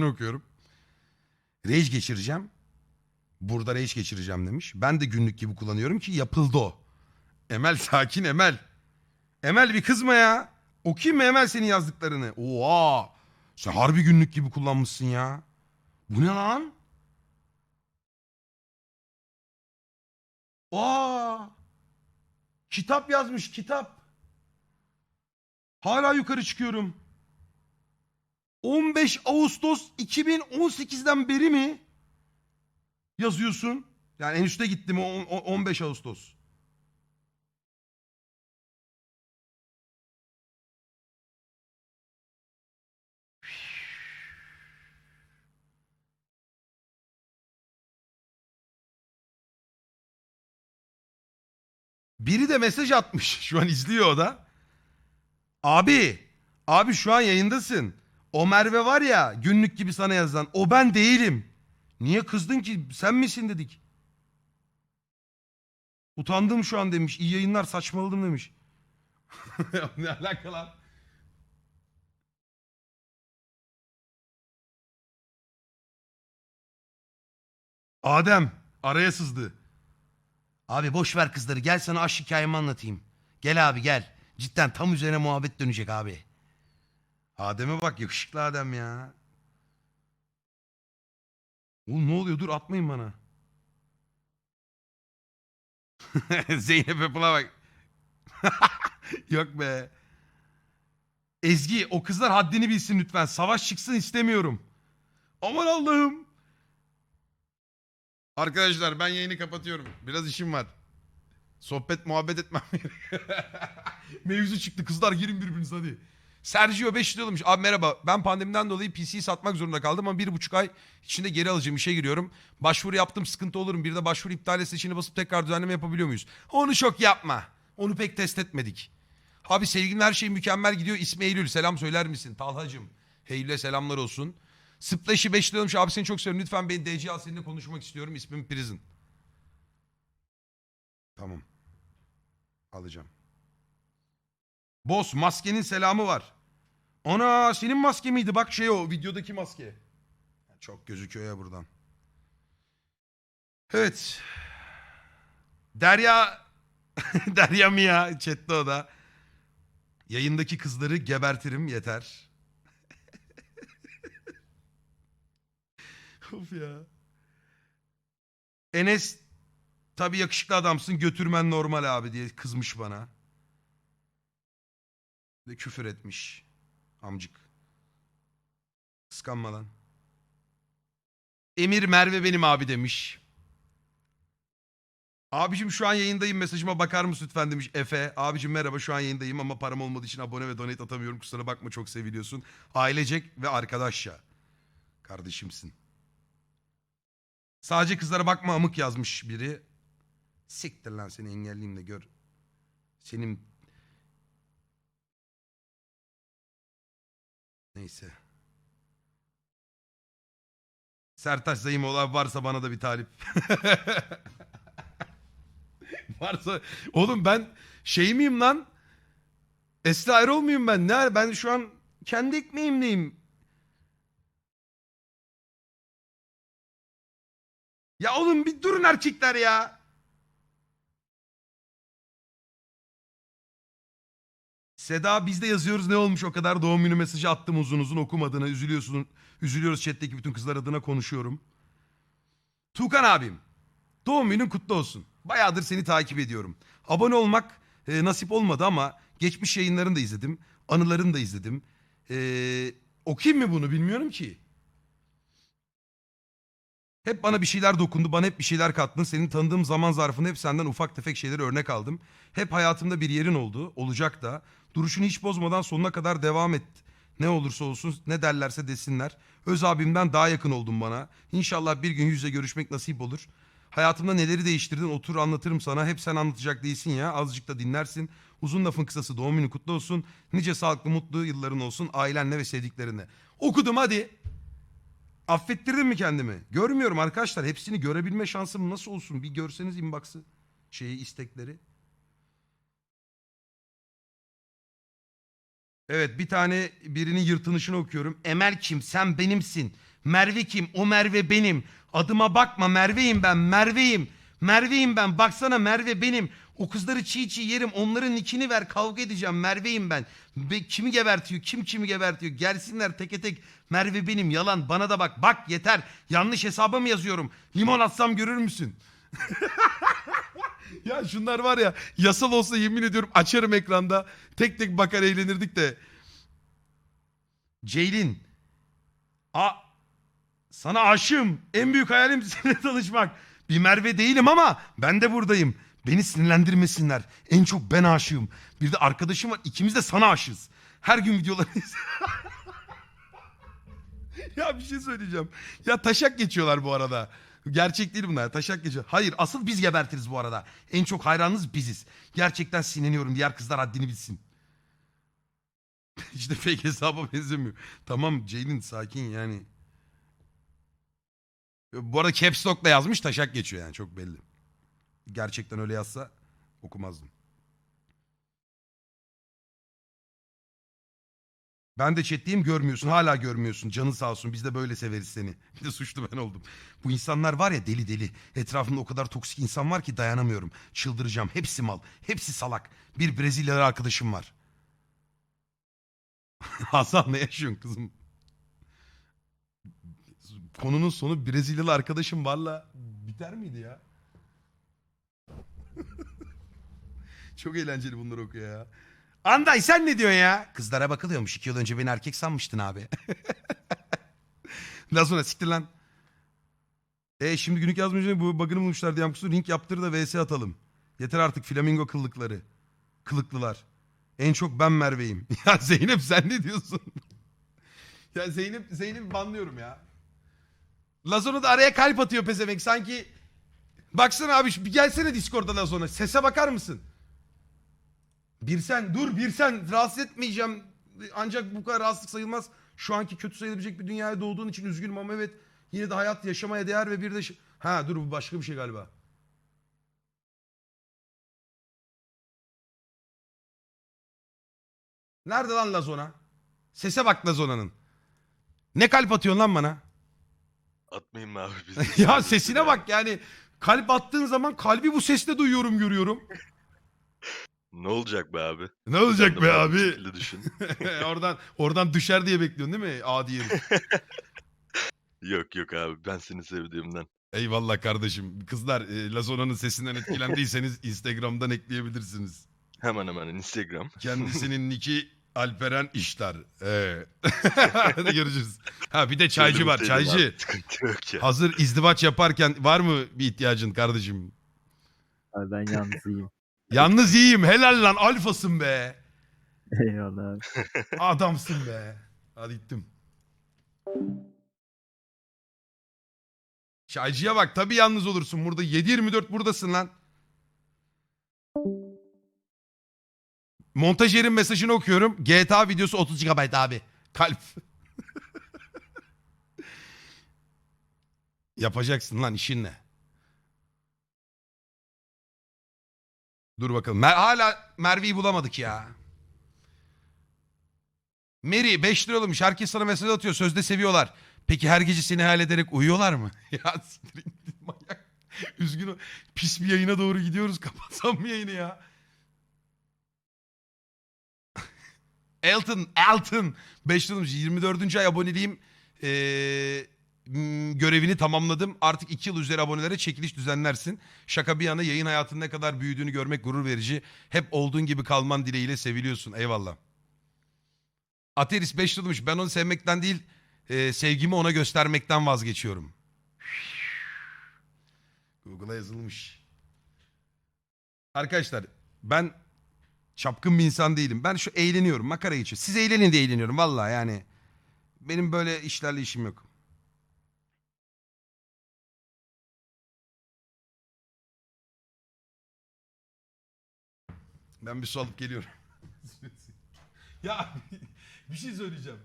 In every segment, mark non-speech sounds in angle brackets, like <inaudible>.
okuyorum. Rage geçireceğim. Burada rage geçireceğim demiş. Ben de günlük gibi kullanıyorum ki yapıldı o. Emel sakin Emel. Emel bir kızma ya. Okuyayım mı Emel senin yazdıklarını? Oha. Sen harbi günlük gibi kullanmışsın ya. Bu ne lan? Aa! Kitap yazmış kitap. Hala yukarı çıkıyorum. 15 Ağustos 2018'den beri mi yazıyorsun? Yani en üstte gittim o- o- 15 Ağustos. Biri de mesaj atmış. <laughs> Şu an izliyor o da. Abi, abi şu an yayındasın. O Merve var ya günlük gibi sana yazan. O ben değilim. Niye kızdın ki? Sen misin dedik. Utandım şu an demiş. İyi yayınlar saçmaladım demiş. <laughs> Ne alaka lan? Adem araya sızdı. Abi boş ver kızları gel sana aşk hikayemi anlatayım. Gel abi gel. Cidden tam üzerine muhabbet dönecek abi. Adem'e bak yakışıklı Adem ya. Oğlum ne oluyor dur atmayın bana. <laughs> Zeynep Apple'a bak. <laughs> Yok be. Ezgi o kızlar haddini bilsin lütfen. Savaş çıksın istemiyorum. Aman Allah'ım. Arkadaşlar ben yayını kapatıyorum. Biraz işim var. Sohbet muhabbet etmem. <laughs> Mevzu çıktı kızlar girin birbirinize hadi. Sergio 5 lira almış. Abi merhaba ben pandemiden dolayı PC'yi satmak zorunda kaldım ama bir buçuk ay içinde geri alacağım işe giriyorum. Başvuru yaptım sıkıntı olur mu? Bir de başvuru iptal et seçeneğine basıp tekrar düzenleme yapabiliyor muyuz? Onu çok yapma. Onu pek test etmedik. Abi sevgilim her şey mükemmel gidiyor. İsmi Eylül selam söyler misin? Talhacım. Eylül'e selamlar olsun. Splash'i 5 lira almış. Abi seni çok seviyorum. Lütfen beni DC al seninle konuşmak istiyorum. İsmim Prison. Tamam. Alacağım. Boss maskenin selamı var. Ana senin maske miydi? Bak şey o videodaki maske. Çok gözüküyor ya buradan. Evet. Derya <laughs> Derya mı ya? Chatte o da. Yayındaki kızları gebertirim yeter. <laughs> of ya. Enes tabii yakışıklı adamsın götürmen normal abi diye kızmış bana. Ve küfür etmiş. Amcık. Kıskanma lan. Emir Merve benim abi demiş. Abicim şu an yayındayım mesajıma bakar mısın lütfen demiş Efe. Abicim merhaba şu an yayındayım ama param olmadığı için abone ve donate atamıyorum. Kusura bakma çok seviliyorsun. Ailecek ve arkadaşça. Kardeşimsin. Sadece kızlara bakma amık yazmış biri. Siktir lan seni engelleyeyim de gör. Senin... Neyse. Sertaç Zayımoğlu varsa bana da bir talip. <laughs> varsa... Oğlum ben şey miyim lan? Esra Erol muyum ben? Ne? Ben şu an kendi ekmeğimdeyim. Ya oğlum bir durun erkekler ya. Seda biz de yazıyoruz ne olmuş o kadar doğum günü mesajı attım uzun uzun okumadığına üzülüyorsun. Üzülüyoruz chat'teki bütün kızlar adına konuşuyorum. Tuğkan abim doğum günün kutlu olsun. Bayağıdır seni takip ediyorum. Abone olmak e, nasip olmadı ama geçmiş yayınlarını da izledim. Anılarını da izledim. E, okuyayım mı bunu bilmiyorum ki. Hep bana bir şeyler dokundu, bana hep bir şeyler kattın. Senin tanıdığım zaman zarfında hep senden ufak tefek şeyleri örnek aldım. Hep hayatımda bir yerin oldu, olacak da. Duruşunu hiç bozmadan sonuna kadar devam et. Ne olursa olsun, ne derlerse desinler. Öz abimden daha yakın oldun bana. İnşallah bir gün yüzle görüşmek nasip olur. Hayatımda neleri değiştirdin otur anlatırım sana. Hep sen anlatacak değilsin ya. Azıcık da dinlersin. Uzun lafın kısası doğum günün kutlu olsun. Nice sağlıklı mutlu yılların olsun ailenle ve sevdiklerine. Okudum hadi. Affettirdim mi kendimi? Görmüyorum arkadaşlar. Hepsini görebilme şansım nasıl olsun? Bir görseniz inbox'ı. Şeyi istekleri. Evet bir tane birinin yırtınışını okuyorum. Emel kim? Sen benimsin. Merve kim? O Merve benim. Adıma bakma Merve'yim ben. Merve'yim. Merve'yim ben. Baksana Merve benim. O kızları çiğ çiğ yerim. Onların nikini ver. Kavga edeceğim. Merve'yim ben. Be- kimi gebertiyor? Kim kimi gebertiyor? Gelsinler teke tek. Merve benim. Yalan. Bana da bak. Bak yeter. Yanlış hesaba mı yazıyorum? Limon atsam görür müsün? <laughs> Ya şunlar var ya yasal olsa yemin ediyorum açarım ekranda. Tek tek bakar eğlenirdik de. Ceylin. A sana aşığım. En büyük hayalim <laughs> seninle tanışmak. Bir Merve değilim ama ben de buradayım. Beni sinirlendirmesinler. En çok ben aşığım. Bir de arkadaşım var. İkimiz de sana aşığız. Her gün videolarını iz- <laughs> Ya bir şey söyleyeceğim. Ya taşak geçiyorlar bu arada. Gerçek değil bunlar. Taşak geçiyor. Hayır asıl biz gebertiriz bu arada. En çok hayranınız biziz. Gerçekten sinirleniyorum. Diğer kızlar haddini bilsin. <laughs> işte fake hesaba benzemiyor. Tamam Ceylin sakin yani. Bu arada caps lock'la yazmış taşak geçiyor yani çok belli. Gerçekten öyle yazsa okumazdım. Ben de chatliyim görmüyorsun. Hala görmüyorsun. Canın sağ olsun. Biz de böyle severiz seni. <laughs> Bir de suçlu ben oldum. Bu insanlar var ya deli deli. Etrafımda o kadar toksik insan var ki dayanamıyorum. Çıldıracağım. Hepsi mal. Hepsi salak. Bir Brezilyalı arkadaşım var. <laughs> Hasan ne yaşıyorsun kızım? Konunun sonu Brezilyalı arkadaşım varla biter miydi ya? <laughs> Çok eğlenceli bunları okuyor ya. Anday sen ne diyorsun ya? Kızlara bakılıyormuş. İki yıl önce beni erkek sanmıştın abi. <laughs> Daha sonra siktir lan. E şimdi günlük yazmayınca bu bug'ını bulmuşlar diye kusur link yaptır da vs atalım. Yeter artık flamingo kıllıkları. Kılıklılar. En çok ben Merve'yim. <laughs> Ya Zeynep sen ne diyorsun? <laughs> ya Zeynep Zeynep banlıyorum ya. Lazona da araya kalp atıyor pezevenk sanki. Baksana abi bir gelsene Discord'da Lazona. Sese bakar mısın? Birsen dur Birsen rahatsız etmeyeceğim. Ancak bu kadar rahatsızlık sayılmaz. Şu anki kötü sayılabilecek bir dünyaya doğduğun için üzgünüm ama evet yine de hayat yaşamaya değer ve bir de... Ha dur bu başka bir şey galiba. Nerede lan Lazona? Sese bak Lazona'nın. Ne kalp atıyorsun lan bana? Atmayayım mı abi <laughs> ya sesine bak yani. Kalp attığın zaman kalbi bu sesle duyuyorum görüyorum. Ne olacak be abi? Ne olacak be abi? şekilde düşün. <laughs> oradan oradan düşer diye bekliyorsun değil mi? Adi herif. <laughs> yok yok abi ben seni sevdiğimden. Eyvallah kardeşim. Kızlar e, Lazona'nın sesinden etkilendiyseniz <laughs> Instagram'dan ekleyebilirsiniz. Hemen hemen Instagram. Kendisinin niki Alperen İşler. Ee. Hadi görüşürüz. Ha bir de çaycı var. Söylemeseydin Çaycı. abi, Sıkıntı yok ya. Hazır izdivaç yaparken var mı bir ihtiyacın kardeşim? Abi ben yalnız iyiyim. Yalnız iyiyim. Helal lan. Alfasın be. Eyvallah abi. <laughs> Adamsın be. Hadi gittim. Çaycıya bak tabii yalnız olursun. Burada 7-24 buradasın lan. Montajerin mesajını okuyorum. GTA videosu 30 GB abi. Kalp. <laughs> Yapacaksın lan işin Dur bakalım. Mer- hala Merve'yi bulamadık ya. Mary 5 lira olmuş. Herkes sana mesaj atıyor. Sözde seviyorlar. Peki her gece seni hayal ederek uyuyorlar mı? <laughs> ya siktir git, manyak. Üzgünüm. Pis bir yayına doğru gidiyoruz. <laughs> Kapatsam mı yayını ya? <laughs> Elton, Elton. 5 lira olmuş. 24. ay aboneliğim. Ee, görevini tamamladım. Artık 2 yıl üzeri abonelere çekiliş düzenlersin. Şaka bir yana yayın hayatının ne kadar büyüdüğünü görmek gurur verici. Hep olduğun gibi kalman dileğiyle seviliyorsun. Eyvallah. Ateris 5 liramış. Ben onu sevmekten değil, e, sevgimi ona göstermekten vazgeçiyorum. Google'a yazılmış. Arkadaşlar ben çapkın bir insan değilim. Ben şu eğleniyorum. Makara geçiyor. Siz eğlenin de eğleniyorum. Vallahi yani. Benim böyle işlerle işim yok. Ben bir su alıp geliyorum. <laughs> ya bir şey söyleyeceğim.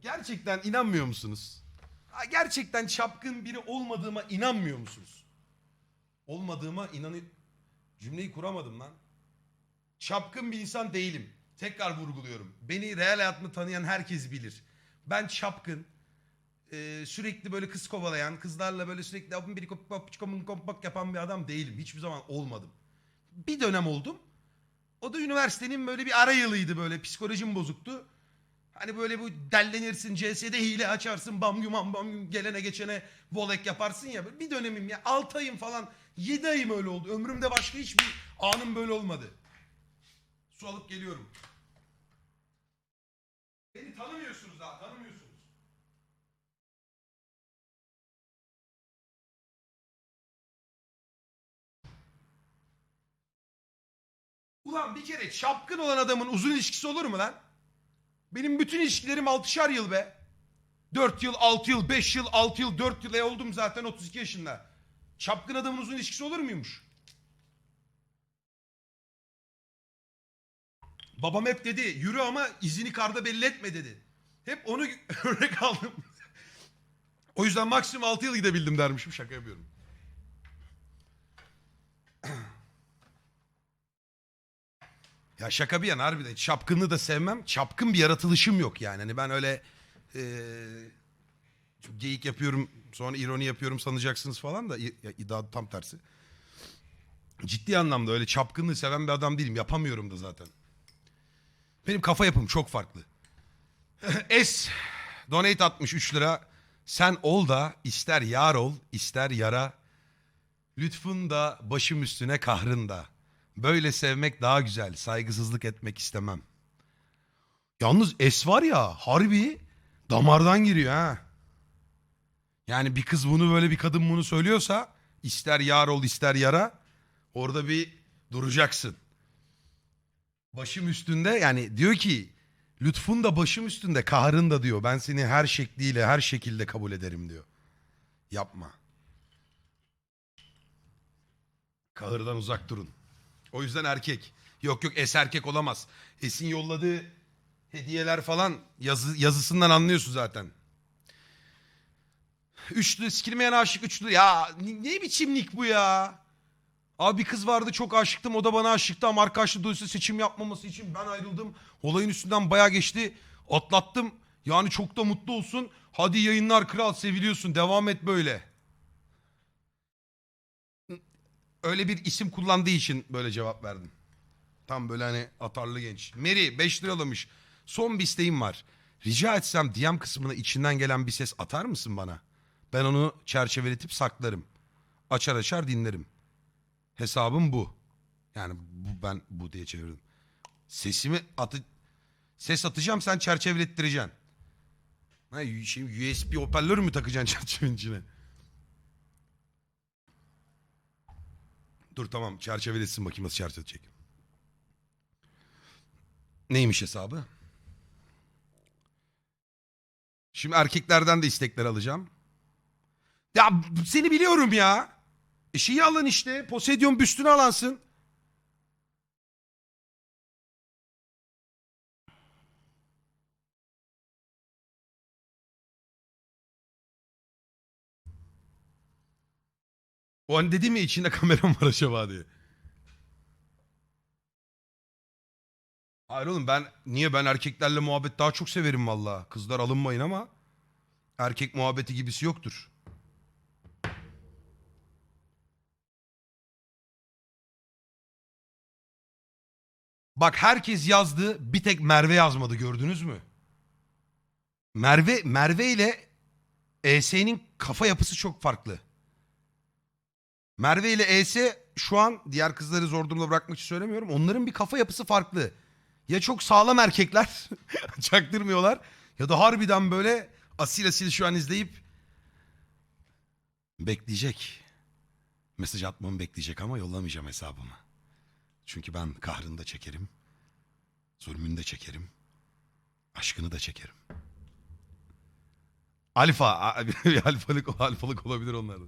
Gerçekten inanmıyor musunuz? Gerçekten çapkın biri olmadığıma inanmıyor musunuz? Olmadığıma inanı... Cümleyi kuramadım lan. Çapkın bir insan değilim. Tekrar vurguluyorum. Beni real hayatımda tanıyan herkes bilir. Ben çapkın, e, sürekli böyle kız kovalayan, kızlarla böyle sürekli "Abim biri kop kop çıkomın kompak yapan bir adam değilim. Hiçbir zaman olmadım. Bir dönem oldum. O da üniversitenin böyle bir ara yılıydı böyle. Psikolojim bozuktu. Hani böyle bu dellenirsin, CS'de hile açarsın, bam yumam bam yum, gelene geçene volek yaparsın ya. Bir dönemim ya 6 ayım falan 7 ayım öyle oldu. Ömrümde başka hiçbir anım böyle olmadı. Su alıp geliyorum. Beni tanımıyorsunuz daha tanımıyorsunuz. Ulan bir kere çapkın olan adamın uzun ilişkisi olur mu lan? Benim bütün ilişkilerim altışar yıl be. 4 yıl, 6 yıl, 5 yıl, 6 yıl, 4 yıl e oldum zaten 32 yaşında. Çapkın adamın uzun ilişkisi olur muymuş? Babam hep dedi yürü ama izini karda belli etme dedi. Hep onu <laughs> örnek aldım. o yüzden maksimum 6 yıl gidebildim dermişim şaka yapıyorum. Ya şaka bir yana harbiden çapkınlığı da sevmem. Çapkın bir yaratılışım yok yani. Hani ben öyle eee, çok geyik yapıyorum sonra ironi yapıyorum sanacaksınız falan da ya, daha tam tersi. Ciddi anlamda öyle çapkınlığı seven bir adam değilim. Yapamıyorum da zaten. Benim kafa yapım çok farklı. <laughs> S donate atmış 3 lira. Sen ol da ister yar ol ister yara. Lütfun da başım üstüne kahrın da. Böyle sevmek daha güzel. Saygısızlık etmek istemem. Yalnız S var ya harbi damardan giriyor ha. Yani bir kız bunu böyle bir kadın bunu söylüyorsa ister yar ol ister yara orada bir duracaksın. Başım üstünde yani diyor ki lütfun da başım üstünde kahrın da diyor. Ben seni her şekliyle her şekilde kabul ederim diyor. Yapma. Kahırdan uzak durun. O yüzden erkek. Yok yok es erkek olamaz. Esin yolladığı hediyeler falan yazı, yazısından anlıyorsun zaten. Üçlü sikilmeyen aşık üçlü. Ya ne, ne biçim nick bu ya? Abi bir kız vardı çok aşıktım o da bana aşıktı ama arkadaşlı dolayısıyla seçim yapmaması için ben ayrıldım. Olayın üstünden bayağı geçti. Atlattım. Yani çok da mutlu olsun. Hadi yayınlar kral seviliyorsun devam et böyle. Öyle bir isim kullandığı için böyle cevap verdim. Tam böyle hani atarlı genç. Mary 5 lira yollamış. Son bir isteğim var. Rica etsem DM kısmına içinden gelen bir ses atar mısın bana? Ben onu çerçeveletip saklarım. Açar açar dinlerim. Hesabım bu. Yani bu, ben bu diye çevirdim. Sesimi atı ses atacağım sen çerçevelettireceksin. Ha, şey, USB hoparlör mü takacaksın <laughs> çerçevenin içine? Dur tamam çerçeveletsin bakayım nasıl çerçeveletecek. Neymiş hesabı? Şimdi erkeklerden de istekler alacağım. Ya seni biliyorum ya. Şeyi alın işte. Poseidon büstünü alansın. O an dedi mi içinde kameram var acaba diye. Hayır oğlum ben niye ben erkeklerle muhabbet daha çok severim valla. Kızlar alınmayın ama erkek muhabbeti gibisi yoktur. Bak herkes yazdı bir tek Merve yazmadı gördünüz mü? Merve Merve ile ES'nin kafa yapısı çok farklı. Merve ile ES şu an diğer kızları zor durumda bırakmak için söylemiyorum. Onların bir kafa yapısı farklı. Ya çok sağlam erkekler <laughs> çaktırmıyorlar ya da harbiden böyle asil asil şu an izleyip bekleyecek. Mesaj atmamı bekleyecek ama yollamayacağım hesabımı. Çünkü ben kahrını da çekerim. Zulmünü de çekerim. Aşkını da çekerim. Alfa. <laughs> alfalık, alfalık olabilir onlarda.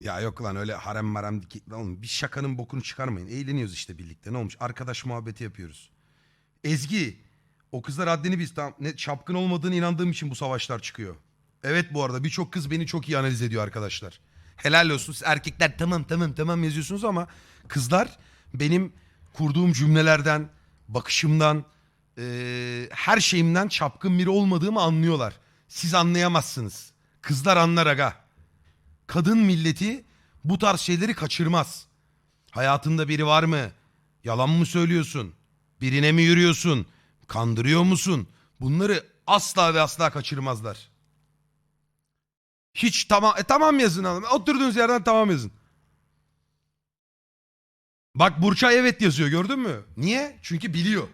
Ya yok lan öyle harem marem dikik- oğlum bir şakanın bokunu çıkarmayın. Eğleniyoruz işte birlikte. Ne olmuş? Arkadaş muhabbeti yapıyoruz. Ezgi o kızlar haddini biz tam ne çapkın olmadığını inandığım için bu savaşlar çıkıyor. Evet bu arada birçok kız beni çok iyi analiz ediyor arkadaşlar. Helal olsun. Siz erkekler tamam tamam tamam yazıyorsunuz ama kızlar benim kurduğum cümlelerden, bakışımdan, eee, her şeyimden çapkın biri olmadığımı anlıyorlar. Siz anlayamazsınız. Kızlar anlar aga. Kadın milleti bu tarz şeyleri kaçırmaz. Hayatında biri var mı? Yalan mı söylüyorsun? Birine mi yürüyorsun? Kandırıyor musun? Bunları asla ve asla kaçırmazlar. Hiç tamam e, tamam yazın hanım. Oturduğunuz yerden tamam yazın. Bak Burçay evet yazıyor gördün mü? Niye? Çünkü biliyor.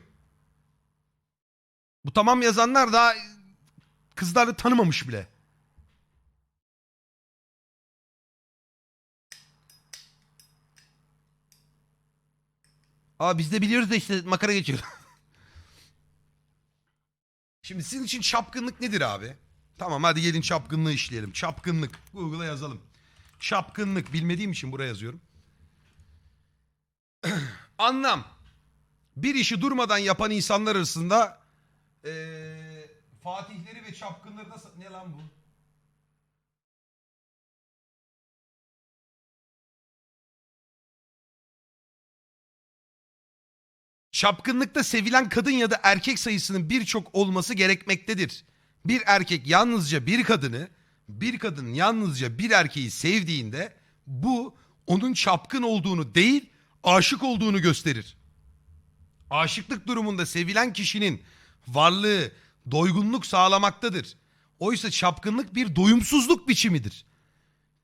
Bu tamam yazanlar daha kızları tanımamış bile. Aa biz de biliyoruz da işte makara geçiyor. <laughs> Şimdi sizin için çapkınlık nedir abi? Tamam hadi gelin çapkınlığı işleyelim. Çapkınlık. Google'a yazalım. Çapkınlık bilmediğim için buraya yazıyorum. <clears throat> Anlam. Bir işi durmadan yapan insanlar arasında eee, fatihleri ve çapkınları sa- Ne lan bu? Çapkınlıkta sevilen kadın ya da erkek sayısının birçok olması gerekmektedir. Bir erkek yalnızca bir kadını, bir kadın yalnızca bir erkeği sevdiğinde bu onun çapkın olduğunu değil, aşık olduğunu gösterir. Aşıklık durumunda sevilen kişinin varlığı doygunluk sağlamaktadır. Oysa çapkınlık bir doyumsuzluk biçimidir.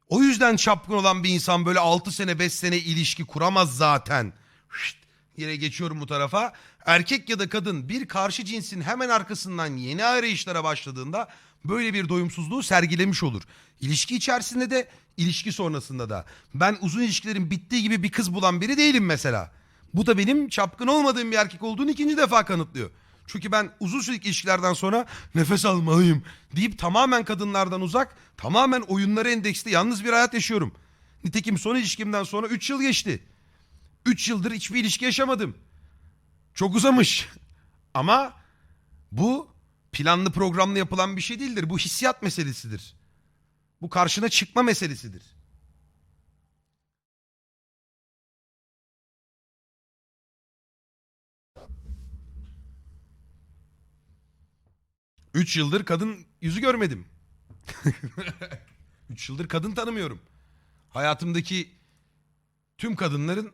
O yüzden çapkın olan bir insan böyle 6 sene 5 sene ilişki kuramaz zaten. Şşt, yine geçiyorum bu tarafa. Erkek ya da kadın bir karşı cinsin hemen arkasından yeni arayışlara başladığında böyle bir doyumsuzluğu sergilemiş olur. İlişki içerisinde de ilişki sonrasında da. Ben uzun ilişkilerin bittiği gibi bir kız bulan biri değilim mesela. Bu da benim çapkın olmadığım bir erkek olduğunu ikinci defa kanıtlıyor. Çünkü ben uzun süreli ilişkilerden sonra nefes almalıyım deyip tamamen kadınlardan uzak, tamamen oyunlara endeksli yalnız bir hayat yaşıyorum. Nitekim son ilişkimden sonra 3 yıl geçti. 3 yıldır hiçbir ilişki yaşamadım. Çok uzamış. <laughs> Ama bu planlı programlı yapılan bir şey değildir. Bu hissiyat meselesidir. Bu karşına çıkma meselesidir. Üç yıldır kadın yüzü görmedim. <laughs> Üç yıldır kadın tanımıyorum. Hayatımdaki tüm kadınların